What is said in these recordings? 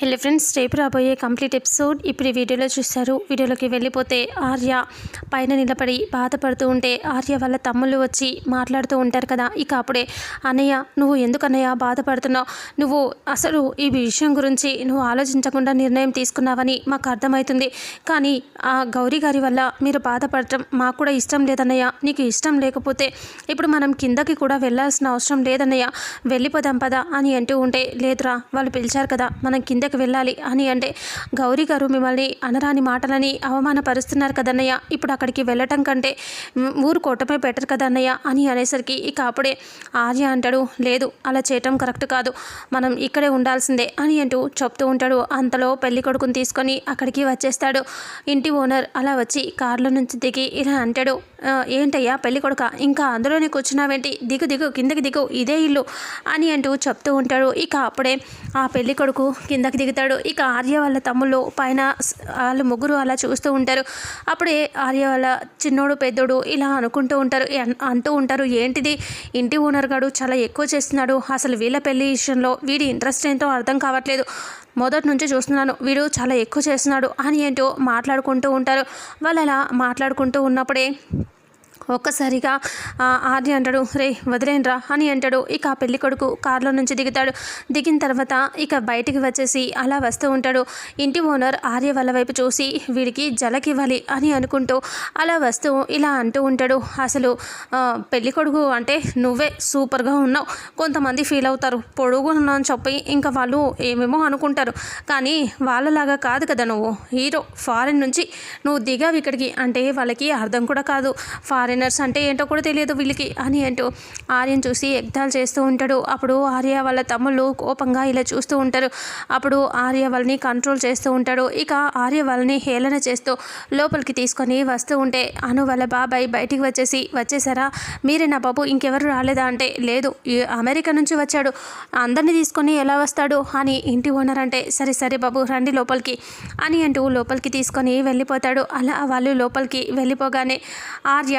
Hello friends రేపు రాబోయే complete episode ఇప్పుడు ఈ వీడియోలో చూస్తారు వీడియోలోకి వెళ్ళిపోతే ఆర్య పైన నిలబడి బాధపడుతూ ఉంటే ఆర్య వాళ్ళ తమ్ముళ్ళు వచ్చి మాట్లాడుతూ ఉంటారు కదా. ఇక అప్పుడే అన్నయ్య నువ్వు ఎందుకు అన్నయ్య బాధపడుతున్నావు? నువ్వు అసలు ఈ విషయం గురించి నువ్వు ఆలోచించకుండా నిర్ణయం తీసుకున్నావని మాకు అర్థమవుతుంది. కానీ ఆ గౌరీ గారి వల్ల మీరు బాధపడటం మాకు కూడా ఇష్టం లేదన్నయ్య. నీకు ఇష్టం లేకపోతే ఇప్పుడు మనం కిందకి కూడా వెళ్ళాల్సిన అవసరం లేదన్నయ్య. వెళ్ళిపోదాం పదా అని అంటూ ఉంటే లేదురా వాళ్ళు పిలిచారు కదా మనం కింద కిందకి వెళ్ళాలి. అని అంటే గౌరీ గారు మిమ్మల్ని అనరాని మాటలని అవమానపరుస్తున్నారు కదన్నయ్య. ఇప్పుడు అక్కడికి వెళ్ళటం కంటే ఊరు కోటమే బెటర్ కదన్నయ్య అని అనేసరికి ఇక అప్పుడే ఆర్య అంటాడు లేదు అలా చేయటం కరెక్ట్ కాదు. మనం ఇక్కడే ఉండాల్సిందే అని అంటూ చెప్తూ ఉంటాడు. అంతలో పెళ్ళి కొడుకుని తీసుకొని అక్కడికి వచ్చేస్తాడు. ఇంటి ఓనర్ అలా వచ్చి కార్లో నుంచి దిగి ఇలా అంటాడు ఏంటయ్యా పెళ్ళి కొడుక ఇంకా అందులోనే కూర్చున్నావేంటి? దిగు దిగు కిందకి దిగు ఇదే ఇల్లు అని అంటూ చెప్తూ ఉంటాడు. ఇక అప్పుడే ఆ పెళ్ళి కొడుకు కిందకి దిగుతాడు. ఇక ఆర్య వాళ్ళ తమ్ముళ్ళు పైన వాళ్ళు ముగ్గురు అలా చూస్తూ ఉంటారు. అప్పుడే ఆర్య వాళ్ళ చిన్నోడు పెద్దోడు ఇలా అనుకుంటూ ఉంటారు. అంటూ ఉంటారు ఏంటిది? ఇంటి ఓనర్ గాడు చాలా ఎక్కువ చేస్తున్నాడు. అసలు వీళ్ళ పెళ్ళి విషయంలో వీడి ఇంట్రెస్ట్ ఏంటో అర్థం కావట్లేదు. మొదటి నుంచి చూస్తున్నాను వీడు చాలా ఎక్కువ చేస్తున్నాడు అని ఏంటో మాట్లాడుకుంటూ ఉంటారు. వాళ్ళు అలా మాట్లాడుకుంటూ ఉన్నప్పుడే ఒక్కసారిగా ఆర్య అంటాడు రే వదిలేనరా అని అంటాడు. ఇక ఆ పెళ్ళి కొడుకు కారులో నుంచి దిగుతాడు. దిగిన తర్వాత ఇక బయటికి వచ్చేసి అలా వస్తూ ఉంటాడు. ఇంటి ఓనర్ ఆర్య వాళ్ళ వైపు చూసి వీడికి జలకివ్వాలి అని అనుకుంటూ అలా వస్తూ ఇలా అంటూ ఉంటాడు. అసలు పెళ్ళి కొడుకు అంటే నువ్వే సూపర్గా ఉన్నావు. కొంతమంది ఫీల్ అవుతారు. పొడుగు అని చెప్పి ఇంకా వాళ్ళు ఏమేమో అనుకుంటారు. కానీ వాళ్ళలాగా కాదు కదా నువ్వు. హీరో ఫారిన్ నుంచి నువ్వు దిగావు ఇక్కడికి అంటే వాళ్ళకి అర్థం కూడా కాదు. డిన్నర్స్ అంటే ఏంటో కూడా తెలియదు వీళ్ళకి. అని అంటూ ఆర్యన్ చూసి ఎగ్దాలు చేస్తూ ఉంటాడు. అప్పుడు ఆర్య వాళ్ళ తమ్ముళ్ళు కోపంగా ఇలా చూస్తూ ఉంటారు. అప్పుడు ఆర్య వాళ్ళని కంట్రోల్ చేస్తూ ఉంటాడు. ఇక ఆర్య వాళ్ళని హేళన చేస్తూ లోపలికి తీసుకొని వస్తూ ఉంటే అను వాళ్ళ బాబాయ్ బయటికి వచ్చేసి వచ్చేసారా? మీరే నా బాబు ఇంకెవరు రాలేదా? అంటే లేదు అమెరికా నుంచి వచ్చాడు. అందరినీ తీసుకొని ఎలా వస్తాడు? అని ఇంటి ఓనర్ అంటే సరే సరే బాబు రండి లోపలికి. అని అంటూ లోపలికి తీసుకొని వెళ్ళిపోతాడు. అలా వాళ్ళు లోపలికి వెళ్ళిపోగానే ఆర్య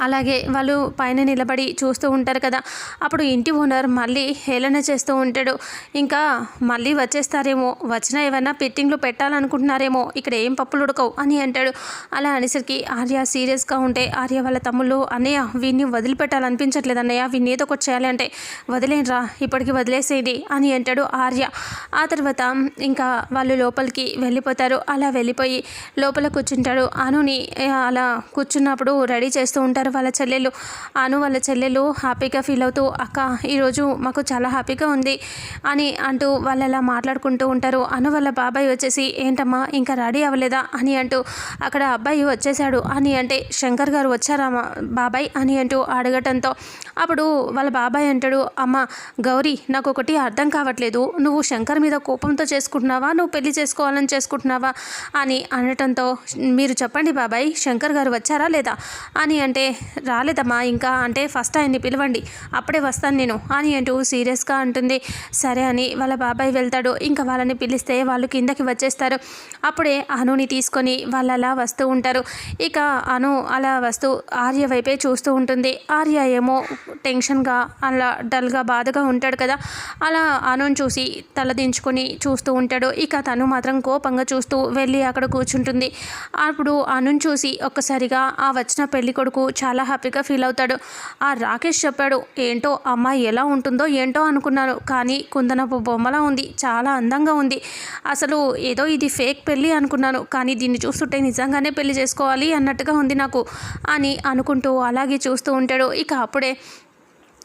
అలాగే వాళ్ళు పైన నిలబడి చూస్తూ ఉంటారు కదా. అప్పుడు ఇంటి ఓనర్ మళ్ళీ హేళన చేస్తూ ఉంటాడు. ఇంకా మళ్ళీ వచ్చేస్తారేమో వచ్చినా ఏమైనా పెట్టింగ్లు పెట్టాలనుకుంటున్నారేమో ఇక్కడ ఏం పప్పులు ఉడకవు అని అంటాడు. అలా అనేసరికి ఆర్య సీరియస్గా ఉంటే ఆర్య వాళ్ళ తమ్ముళ్ళు అన్నయ్య వీడిని వదిలిపెట్టాలనిపించట్లేదు అన్నయ్య వీడిని ఏదో ఒకటి చేయాలి అంటే వదిలేనరా ఇప్పటికి వదిలేసేది అని అంటాడు ఆర్య. ఆ తర్వాత ఇంకా వాళ్ళు లోపలికి వెళ్ళిపోతారు. అలా వెళ్ళిపోయి లోపల కూర్చుంటాడు. అనుని అలా కూర్చున్నప్పుడు రెడీ చేస్తూ ఉంటారు వాళ్ళ చెల్లెలు. అను వాళ్ళ చెల్లెలు హ్యాపీగా ఫీల్ అవుతూ అక్క ఈరోజు మాకు చాలా హ్యాపీగా ఉంది అని అంటూ వాళ్ళు అలా మాట్లాడుకుంటూ ఉంటారు. అను వాళ్ళ బాబాయ్ వచ్చేసి ఏంటమ్మా ఇంకా రెడీ అవ్వలేదా? అని అంటూ అక్కడ అబ్బాయి వచ్చేసాడు అని అంటే శంకర్ గారు వచ్చారా బాబాయ్? అని అంటూ అడగటంతో అప్పుడు వాళ్ళ బాబాయ్ అంటాడు అమ్మ గౌరీ నాకు ఒకటి అర్థం కావట్లేదు. నువ్వు శంకర్ మీద కోపంతో చేసుకుంటున్నావా? నువ్వు పెళ్ళి చేసుకోవాలని చేసుకుంటున్నావా? అని అనటంతో మీరు చెప్పండి బాబాయ్ శంకర్ గారు వచ్చారా లేదా? అని అంటే రాలేదమ్మా ఇంకా అంటే ఫస్ట్ ఆయన్ని పిలవండి అప్పుడే వస్తాను నేను అని అంటూ సీరియస్గా అంటుంది. సరే అని వాళ్ళ బాబాయ్ వెళ్తాడు ఇంకా వాళ్ళని పిలిస్తే వాళ్ళు కిందకి వచ్చేస్తారు. అప్పుడే అనుని తీసుకొని వాళ్ళు అలా వస్తూ ఉంటారు. ఇక అను అలా వస్తూ ఆర్య వైపే చూస్తూ ఉంటుంది. ఆర్య ఏమో టెన్షన్గా అలా డల్గా బాధగా ఉంటాడు కదా. అలా అనుని చూసి తలదించుకొని చూస్తూ ఉంటాడు. ఇక తను మాత్రం కోపంగా చూస్తూ వెళ్ళి అక్కడ కూర్చుంటుంది. అప్పుడు అనుని చూసి ఒక్కసారిగా ఆ వచ్చిన పెళ్ళి కొడుకు చాలా హ్యాపీగా ఫీల్ అవుతాడు. ఆ రాకేష్ చెప్పాడు ఏంటో అమ్మాయి ఎలా ఉంటుందో ఏంటో అనుకున్నాను కానీ కుందనపు బొమ్మలా ఉంది చాలా అందంగా ఉంది. అసలు ఏదో ఇది ఫేక్ పెళ్ళి అనుకున్నాను కానీ దీన్ని చూస్తుంటే నిజంగానే పెళ్ళి చేసుకోవాలి అన్నట్టుగా ఉంది నాకు అని అనుకుంటూ అలాగే చూస్తూ ఉంటాడు. ఇక అప్పుడే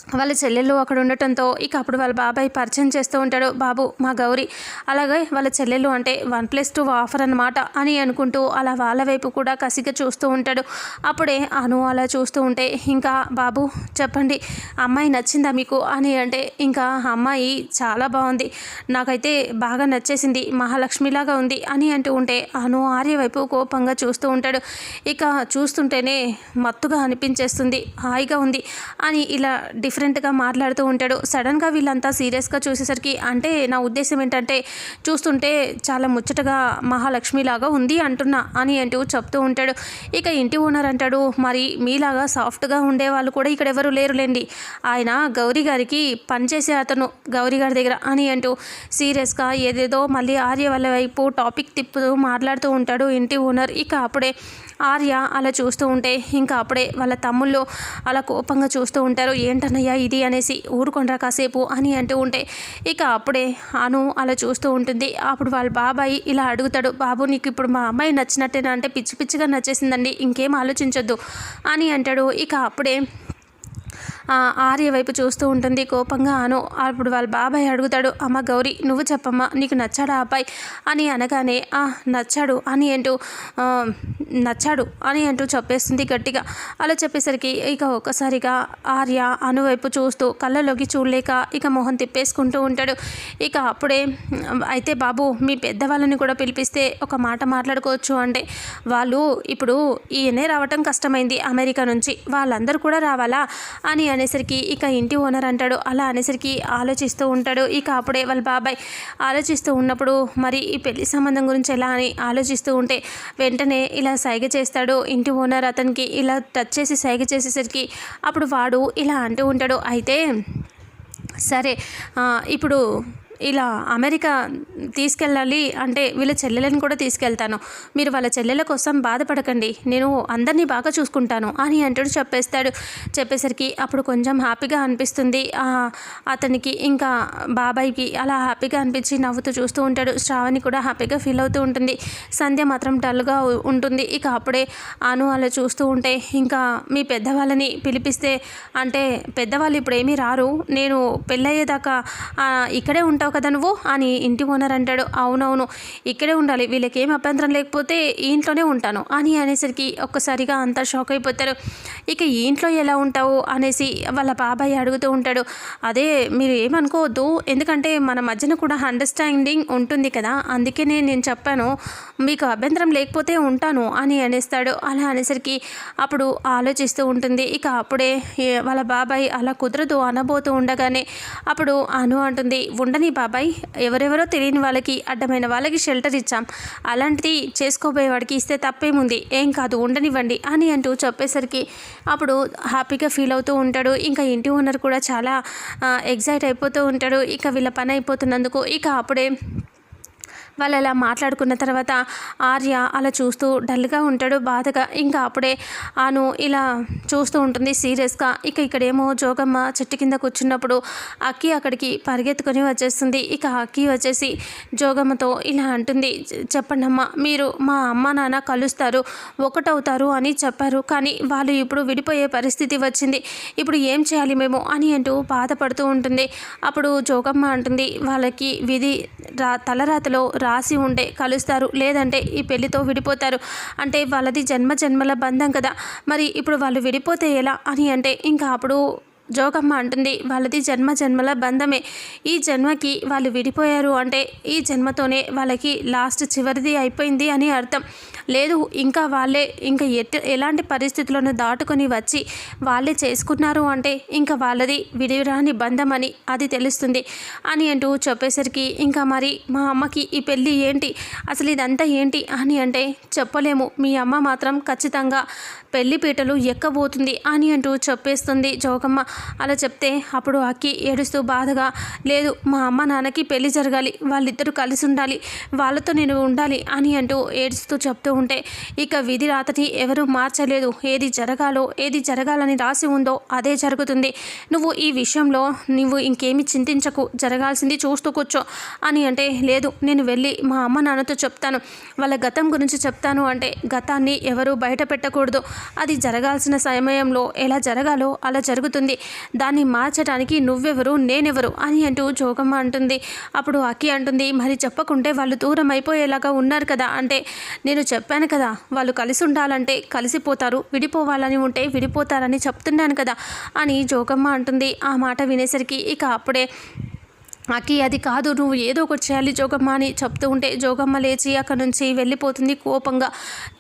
వాళ్ళ చెల్లెళ్ళు అక్కడ ఉండటంతో ఇక అప్పుడు వాళ్ళ బాబాయ్ పరిచయం చేస్తూ ఉంటాడు. బాబు మా గౌరీ అలాగే వాళ్ళ చెల్లెళ్ళు అంటే వన్ ప్లస్ టూ ఆఫర్ అనమాట అని అనుకుంటూ అలా వాళ్ళ వైపు కూడా కసిగా చూస్తూ ఉంటాడు. అప్పుడే అను అలా చూస్తూ ఉంటే ఇంకా బాబు చెప్పండి అమ్మాయి నచ్చిందా మీకు? అని అంటే ఇంకా అమ్మాయి చాలా బాగుంది. నాకైతే బాగా నచ్చేసింది మహాలక్ష్మిలాగా ఉంది అని అంటూ ఉంటే అను ఆర్య వైపు కోపంగా చూస్తూ ఉంటాడు. ఇక చూస్తుంటేనే మత్తుగా అనిపించేస్తుంది. హాయిగా ఉంది అని ఇలా డిఫరెంట్గా మాట్లాడుతూ ఉంటాడు. సడన్గా వీళ్ళంతా సీరియస్గా చూసేసరికి అంటే నా ఉద్దేశం ఏంటంటే చూస్తుంటే చాలా ముచ్చటగా మహాలక్ష్మిలాగా ఉంది అంటున్నా అని అంటూ చెప్తూ ఉంటాడు. ఇక ఇంటి ఓనర్ అంటాడు మరి మీలాగా సాఫ్ట్గా ఉండే వాళ్ళు కూడా ఇక్కడ ఎవరు లేరులేండి. ఆయన గౌరీ గారికి పనిచేసే అతను గౌరీ గారి దగ్గర అని అంటూ సీరియస్గా ఏదేదో మళ్ళీ ఆర్య వాళ్ళ వైపు టాపిక్ తిప్పుతూ మాట్లాడుతూ ఉంటాడు ఇంటి ఓనర్. ఇక అప్పుడే ఆర్య అలా చూస్తూ ఉంటే ఇంకా అప్పుడే వాళ్ళ తమ్ముళ్ళు అలా కోపంగా చూస్తూ ఉంటారు. ఏంటన్నయ్యా ఇది? అనేసి ఊరుకొండ్రా కాసేపు అని అంటూ ఉంటే ఇక అప్పుడే అను అలా చూస్తూ ఉంటుంది. అప్పుడు వాళ్ళ బాబాయ్ ఇలా అడుగుతాడు బాబు నీకు ఇప్పుడు మా అమ్మాయి నచ్చినట్టేనా? అంటే పిచ్చి పిచ్చిగా నచ్చేసిందండి ఇంకేం ఆలోచించొద్దు అని అంటాడు. ఇక అప్పుడే ఆర్య వైపు చూస్తూ ఉంటుంది. కోపంగా అను. అప్పుడు వాళ్ళ బాబాయ్ అడుగుతాడు అమ్మ గౌరీ నువ్వు చెప్పమ్మా నీకు నచ్చాడా ఆ అబ్బాయి? అని అనగానే ఆ నచ్చాడు అని అంటూ నచ్చాడు అని అంటూ చెప్పేస్తుంది గట్టిగా. అలా చెప్పేసరికి ఇక ఒక్కసారిగా ఆర్య అను వైపు చూస్తూ కళ్ళలోకి చూడలేక ఇక మొహం తిప్పేసుకుంటూ ఉంటాడు. ఇక అప్పుడే అయితే బాబు మీ పెద్దవాళ్ళని కూడా పిలిపిస్తే ఒక మాట మాట్లాడుకోవచ్చు అంటే వాళ్ళు ఇప్పుడు ఈయనే రావటం కష్టమైంది అమెరికా నుంచి. వాళ్ళందరూ కూడా రావాలా? అని అనేసరికి ఇక ఇంటి ఓనర్ అంటాడు. అలా అనేసరికి ఆలోచిస్తూ ఉంటాడు. ఇక అప్పుడే వాళ్ళ బాబాయ్ ఆలోచిస్తూ ఉన్నప్పుడు మరి ఈ పెళ్ళి సంబంధం గురించి ఎలా అని ఆలోచిస్తూ ఉంటే వెంటనే ఇలా సైగ చేస్తాడు. ఇంటి ఓనర్ అతనికి ఇలా టచ్ చేసి సైగ చేసేసరికి అప్పుడు వాడు ఇలా అంటూ ఉంటాడు. అయితే సరే ఇప్పుడు ఇలా అమెరికా తీసుకెళ్ళాలి అంటే వీళ్ళ చెల్లెలను కూడా తీసుకెళ్తాను. మీరు వాళ్ళ చెల్లెల కోసం బాధపడకండి. నేను అందరినీ బాగా చూసుకుంటాను అని అంటాడు చెప్పేస్తాడు. చెప్పేసరికి అప్పుడు కొంచెం హ్యాపీగా అనిపిస్తుంది. అతనికి ఇంకా బాబాయ్కి అలా హ్యాపీగా అనిపించి నవ్వుతూ చూస్తూ ఉంటాడు. శ్రావణి కూడా హ్యాపీగా ఫీల్ అవుతూ ఉంటుంది. సంధ్య మాత్రం డల్గా ఉంటుంది. ఇక అప్పుడే అను అలా చూస్తూ ఉంటే ఇంకా మీ పెద్దవాళ్ళని పిలిపిస్తే అంటే పెద్దవాళ్ళు ఇప్పుడు ఏమీ రారు. నేను పెళ్ళయ్యేదాకా ఇక్కడే ఇక్కడే ఉంటావు కదా నువ్వు? అని ఇంటి ఓనర్ అంటాడు. అవునవును ఇక్కడే ఉండాలి. వీళ్ళకి ఏం అభ్యంతరం లేకపోతే ఈ ఇంట్లోనే ఉంటాను అని అనేసరికి ఒక్కసారిగా అంతా షాక్ అయిపోతారు. ఇక ఈ ఇంట్లో ఎలా ఉంటావు? అనేసి వాళ్ళ బాబాయ్ అడుగుతూ ఉంటాడు. అదే మీరు ఏమనుకోవద్దు. ఎందుకంటే మన మధ్యన కూడా అండర్స్టాండింగ్ ఉంటుంది కదా. అందుకనే నేను చెప్పాను మీకు అభ్యంతరం లేకపోతే ఉంటాను అని అనేస్తాడు. అలా అనేసరికి అప్పుడు ఆలోచిస్తూ ఉంటుంది. ఇక అప్పుడే వాళ్ళ బాబాయ్ అలా కుదరదు అనబోతూ ఉండగానే అప్పుడు అను అంటుంది. ఉండని బాబాయ్ ఎవరెవరో తెలియని వాళ్ళకి అడ్డమైన వాళ్ళకి షెల్టర్ ఇచ్చాం. అలాంటిది చేసుకోబోయే వాడికి ఇస్తే తప్పేముంది? ఏం కాదు ఉండనివ్వండి అని అంటూ చెప్పేసరికి అప్పుడు హ్యాపీగా ఫీల్ అవుతూ ఉంటాడు. ఇంకా ఇంటి ఓనర్ కూడా చాలా ఎగ్జైట్ అయిపోతూ ఉంటాడు. ఇక వీళ్ళ పని అయిపోతున్నందుకు ఇక అప్పుడే వాళ్ళు అలా మాట్లాడుకున్న తర్వాత ఆర్య అలా చూస్తూ డల్గా ఉంటాడు బాధగా. ఇంకా అప్పుడే ఆను ఇలా చూస్తూ ఉంటుంది సీరియస్గా. ఇక ఇక్కడేమో జోగమ్మ చెట్టు కింద కూర్చున్నప్పుడు అక్కి అక్కడికి పరిగెత్తుకొని వచ్చేస్తుంది. ఇక అక్కి వచ్చేసి జోగమ్మతో ఇలా అంటుంది చెప్పండమ్మా మీరు మా అమ్మ నాన్న కలుస్తారు ఒకటవుతారు అని చెప్పారు. కానీ వాళ్ళు ఇప్పుడు విడిపోయే పరిస్థితి వచ్చింది. ఇప్పుడు ఏం చేయాలి మేము? అని అంటూ బాధపడుతూ ఉంటుంది. అప్పుడు జోగమ్మ అంటుంది వాళ్ళకి విధి రా తలరాతలో రాసి ఉంటే కలుస్తారు. లేదంటే ఈ పెళ్ళితో విడిపోతారు. అంటే వాళ్ళది జన్మ జన్మల బంధం కదా. మరి ఇప్పుడు వాళ్ళు విడిపోతే ఎలా అని అంటే ఇంకా అప్పుడు జోగమ్మ అంటుంది వాళ్ళది జన్మ జన్మల బంధమే. ఈ జన్మకి వాళ్ళు విడిపోయారు అంటే ఈ జన్మతోనే వాళ్ళకి లాస్ట్ చివరిది అయిపోయింది అని అర్థం. లేదు ఇంకా వాళ్ళే ఇంకా ఎట్ ఎలాంటి పరిస్థితులను దాటుకొని వచ్చి వాళ్ళే చేసుకున్నారు అంటే ఇంకా వాళ్ళది విడిరాని బంధం అని అది తెలుస్తుంది అని అంటూ చెప్పేసరికి ఇంకా మరి మా అమ్మకి ఈ పెళ్ళి ఏంటి? అసలు ఇదంతా ఏంటి? అని అంటే చెప్పలేము. మీ అమ్మ మాత్రం ఖచ్చితంగా పెళ్ళి పీటలు ఎక్కబోతుంది అని అంటూ చెప్పేస్తుంది జోగమ్మ. అలా చెప్తే అప్పుడు అక్కి ఏడుస్తూ బాధగా లేదు మా అమ్మ నాన్నకి పెళ్ళి జరగాలి వాళ్ళిద్దరూ కలిసి ఉండాలి వాళ్ళతో నేను ఉండాలి అని అంటూ ఏడుస్తూ చెప్తూ ఉంటే ఇక విధి రాతని ఎవరూ మార్చలేదు. ఏది జరగాలో ఏది జరగాలని రాసి ఉందో అదే జరుగుతుంది. నువ్వు ఈ విషయంలో నువ్వు ఇంకేమి చింతించకు జరగాల్సింది చూస్తూ కూర్చో అని అంటే లేదు నేను వెళ్ళి మా అమ్మ నాన్నతో చెప్తాను వాళ్ళ గతం గురించి చెప్తాను అంటే గతాన్ని ఎవరు బయట పెట్టకూడదు. అది జరగాల్సిన సమయంలో ఎలా జరగాలో అలా జరుగుతుంది. దాన్ని మార్చడానికి నువ్వెవరు నేనెవరు అని అంటూ జోగమ్మ అంటుంది. అప్పుడు అక్కి అంటుంది మరి చెప్పకుంటే వాళ్ళు దూరం అయిపోయేలాగా ఉన్నారు కదా అంటే నేను చెప్పాను కదా వాళ్ళు కలిసి ఉండాలంటే కలిసిపోతారు విడిపోవాలని ఉంటే విడిపోతారని చెప్తున్నాను కదా అని జోగమ్మ అంటుంది. ఆ మాట వినేసరికి ఇక అప్పుడే అకి అది కాదు నువ్వు ఏదో ఒకటి చేయాలి. జోగమ్మ అని చెప్తూ ఉంటే జోగమ్మ లేచి అక్కడ నుంచి వెళ్ళిపోతుంది కోపంగా.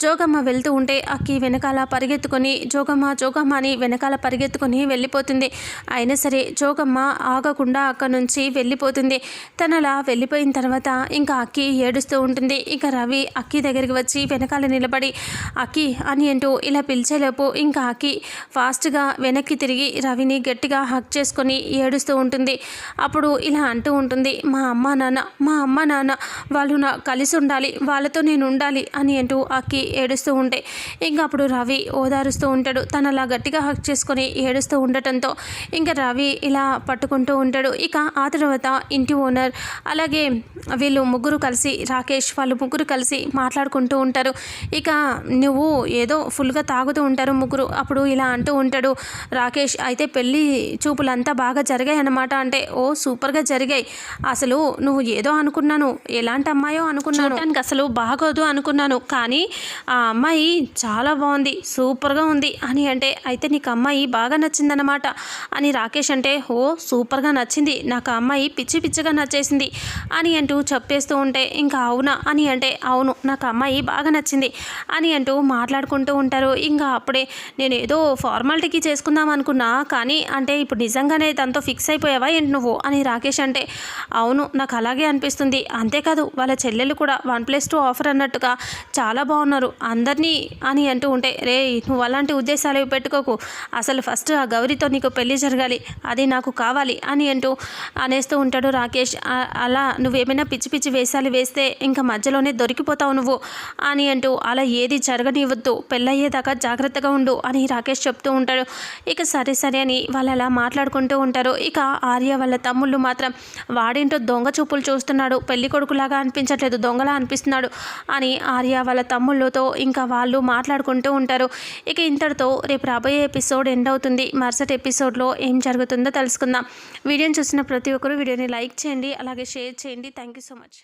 జోగమ్మ వెళ్తూ ఉంటే అక్కి వెనకాల పరిగెత్తుకొని జోగమ్మ జోగమ్మ అని వెనకాల పరిగెత్తుకొని వెళ్ళిపోతుంది. అయినా సరే జోగమ్మ ఆగకుండా అక్కడ నుంచి వెళ్ళిపోతుంది. తనలా వెళ్ళిపోయిన తర్వాత ఇంకా అక్కి ఏడుస్తూ ఉంటుంది. ఇంకా రవి అక్కి దగ్గరికి వచ్చి వెనకాల నిలబడి అక్కి అని అంటూ ఇలా పిలిచేలోపు ఇంకా అక్కి ఫాస్ట్గా వెనక్కి తిరిగి రవిని గట్టిగా హక్ చేసుకొని ఏడుస్తూ ఉంటుంది. అప్పుడు ఇలా అంటూ ఉంటుంది మా అమ్మ నాన్న మా అమ్మ నాన్న వాళ్ళు నా కలిసి ఉండాలి వాళ్ళతో నేను ఉండాలి అని అంటూ అక్కి ఏడుస్తూ ఉంటే. ఇంకా అప్పుడు రవి ఓదారుస్తూ ఉంటాడు. తను అలా గట్టిగా హక్ చేసుకొని ఏడుస్తూ ఉండటంతో ఇంకా రవి ఇలా పట్టుకుంటూ ఉంటాడు. ఇక ఆ తర్వాత ఇంటి ఓనర్ అలాగే వీళ్ళు ముగ్గురు కలిసి రాకేష్ వాళ్ళు ముగ్గురు కలిసి మాట్లాడుకుంటూ ఉంటారు. ఇక నువ్వు ఏదో ఫుల్గా తాగుతూ ఉంటారు ముగ్గురు. అప్పుడు ఇలా అంటూ ఉంటాడు రాకేష్ అయితే పెళ్ళి చూపులంతా బాగా జరిగాయి అన్నమాట అంటే ఓ సూపర్గా జరిగాయి. అసలు నువ్వు ఏదో అనుకున్నాను. ఎలాంటి అమ్మాయో అనుకున్నాను. దానికి అసలు బాగోదు అనుకున్నాను. కానీ ఆ అమ్మాయి చాలా బాగుంది. సూపర్గా ఉంది అని అంటే అయితే నీకు అమ్మాయి బాగా నచ్చిందన్నమాట అని రాకేష్ అంటే ఓ సూపర్గా నచ్చింది. నాకు ఆ అమ్మాయి పిచ్చి పిచ్చిగా నచ్చేసింది అని అంటూ చెప్పేస్తూ ఉంటే ఇంకా అవునా? అని అంటే అవును నాకు అమ్మాయి బాగా నచ్చింది అని అంటూ మాట్లాడుకుంటూ ఉంటారు. ఇంకా అప్పుడే నేను ఏదో ఫార్మాలిటీకి చేసుకుందాం అనుకున్నా. కానీ అంటే ఇప్పుడు నిజంగానే దాంతో ఫిక్స్ అయిపోయావా ఏంటి నువ్వు? అని రాకేష్ అంటే అంటే అవును నాకు అలాగే అనిపిస్తుంది. అంతేకాదు వాళ్ళ చెల్లెలు కూడా వన్ ప్లస్ టూ ఆఫర్ అన్నట్టుగా చాలా బాగున్నారు. అందరినీ అని అంటూ ఉంటే రే నువ్వు అలాంటి ఉద్దేశాలు పెట్టుకోకు. అసలు ఫస్ట్ ఆ గౌరీతో నీకు పెళ్ళి జరగాలి. అది నాకు కావాలి అని అంటూ అనేస్తూ ఉంటాడు రాకేష్. అలా నువ్వేమైనా పిచ్చి పిచ్చి వేషాలు వేస్తే ఇంకా మధ్యలోనే దొరికిపోతావు నువ్వు అని అంటూ అలా ఏది జరగనివ్వద్దు. పెళ్ళయ్యేదాకా జాగ్రత్తగా ఉండు అని రాకేష్ చెప్తూ ఉంటాడు. ఇక సరే సరే అని వాళ్ళు అలా మాట్లాడుకుంటూ ఉంటారు. ఇక ఆర్య వాళ్ళ తమ్ముళ్ళు మాత్రం వాడేంటో దొంగ చూపులు చూస్తున్నాడు పెళ్ళి కొడుకులాగా అనిపించట్లేదు దొంగలా అనిపిస్తున్నాడు అని ఆర్య వాళ్ళ తమ్ముళ్ళతో ఇంకా వాళ్ళు మాట్లాడుకుంటూ ఉంటారు. ఇక ఇంతటితో రేపు రాబోయే ఎపిసోడ్ ఎండ్ అవుతుంది. మరుసటి ఎపిసోడ్లో ఏం జరుగుతుందో తెలుసుకుందాం. వీడియోని చూసిన ప్రతి ఒక్కరూ వీడియోని లైక్ చేయండి అలాగే షేర్ చేయండి. Thank you so much